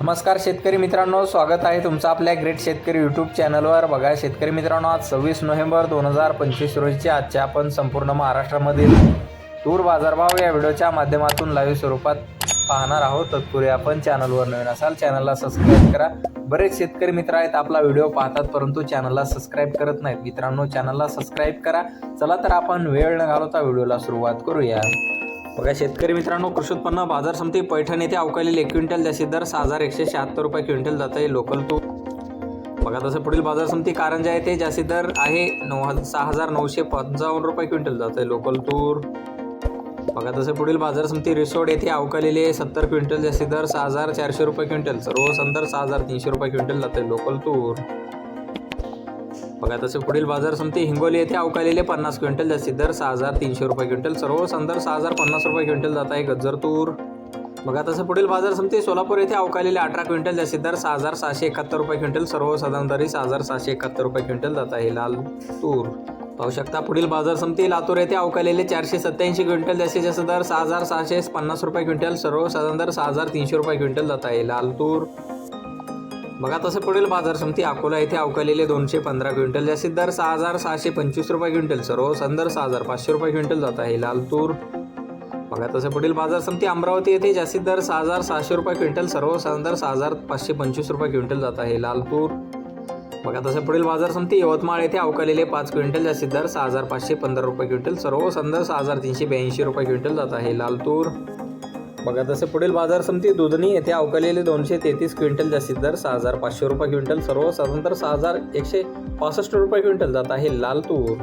नमस्कार शेतकरी मित्रांनो स्वागत आहे तुमचं आपल्या ग्रेट शेतकरी यूट्यूब चॅनलवर बघा शेतकरी मित्रांनो आज सव्वीस नोव्हेंबर दोन हजार पंचवीस रोजीचे आजच्या आपण संपूर्ण महाराष्ट्रामधील तूर बाजारभाव या व्हिडिओच्या माध्यमातून लाईव्ह स्वरूपात पाहणार आहोत. तत्पूर्वी आपण चॅनलवर नवीन असाल चॅनलला सबस्क्राईब करा. बरेच शेतकरी मित्र आहेत आपला व्हिडिओ पाहतात परंतु चॅनलला सबस्क्राईब करत नाहीत. मित्रांनो चॅनलला सबस्क्राईब करा. चला तर आपण वेळ न घालवता व्हिडिओला सुरुवात करूया. बघा शेतकरी मित्रांनो कृषी उत्पन्न बाजार समिती पैठण येथे अवकाळी एक क्विंटल जास्तीत दर सहा हजार एकशे शहात्तर रुपये क्विंटल जात आहे लोकल तूर बघा तसं पुढील बाजार समिती कारंजा येथे जास्तीत दर आहे नऊ हजार सहा हजार नऊशे पंचावन्न रुपये क्विंटल जात आहे लोकल तूर. बघा तसं पुढील बाजार समिती रिसोड येथे अवकालेले सत्तर क्विंटल जास्तीत दर सहा हजार चारशे रुपये क्विंटल सर्व संदर सहा हजार तीनशे रुपये क्विंटल जात आहे लोकल तूर. बघा तसे पुढील बाजार समिती हिंगोली येथे अवकालेले पन्नास क्विंटल जास्तीत दर सहा हजार तीनशे रुपये क्विंटल सर्व संदर सहा हजार पन्नास रुपये क्विंटल जात आहे गज्जर तूर. बघा तसं पुढील बाजार समिती सोलापूर येथे अवकालेले अठरा क्विंटल जास्तीत दर सहा हजार सहाशे एकाहत्तर रुपये क्विंटल सर्व साधारण सहा हजार सहाशे एकाहत्तर रुपये क्विंटल जात आहे लाल तूर. पाहू शकता पुढील बाजार समिती लातूर येथे अवकालेले चारशे सत्याऐंशी क्विंटल जास्तीत जास्त दर सहा हजार सहाशे पन्नास रुपये क्विंटल सर्व साधारण दर सहा हजार तीनशे रुपये क्विंटल जात आहे लाल तूर. बघा तसं पुढील बाजार समिती अकोला येथे अवकालेले दोनशे पंधरा क्विंटल जास्तीत दर सहा हजार सहाशे पंचवीस रुपये क्विंटल सर्व संदर सहा हजार पाचशे रुपये क्विंटल जात आहे लाल तूर बघा तसं पुढील बाजार समिती अमरावती येथे जास्तीत दर सहा हजार सहाशे रुपये क्विंटल सर्व संदर सहा हजार पाचशे पंचवीस रुपये क्विंटल जात आहे लाल तूर बघा तसं पुढील बाजार समिती यवतमाळ येथे अवकालेले पाच क्विंटल जास्तीत दर सहा हजार पाचशे पंधरा रुपये क्विंटल सर्व संदर सहा हजार तीनशे ब्याऐंशी रुपये क्विंटल जात आहे लाल तूर बघा तसे पुढील बाजार समिती दुधनी येथे अवकालेले दोनशे तेहतीस क्विंटल जास्तीत दर सहा हजार पाचशे रुपये क्विंटल सर्व साधारण सहा हजार एकशे पासष्ट रुपये क्विंटल जात आहे लाल तूर.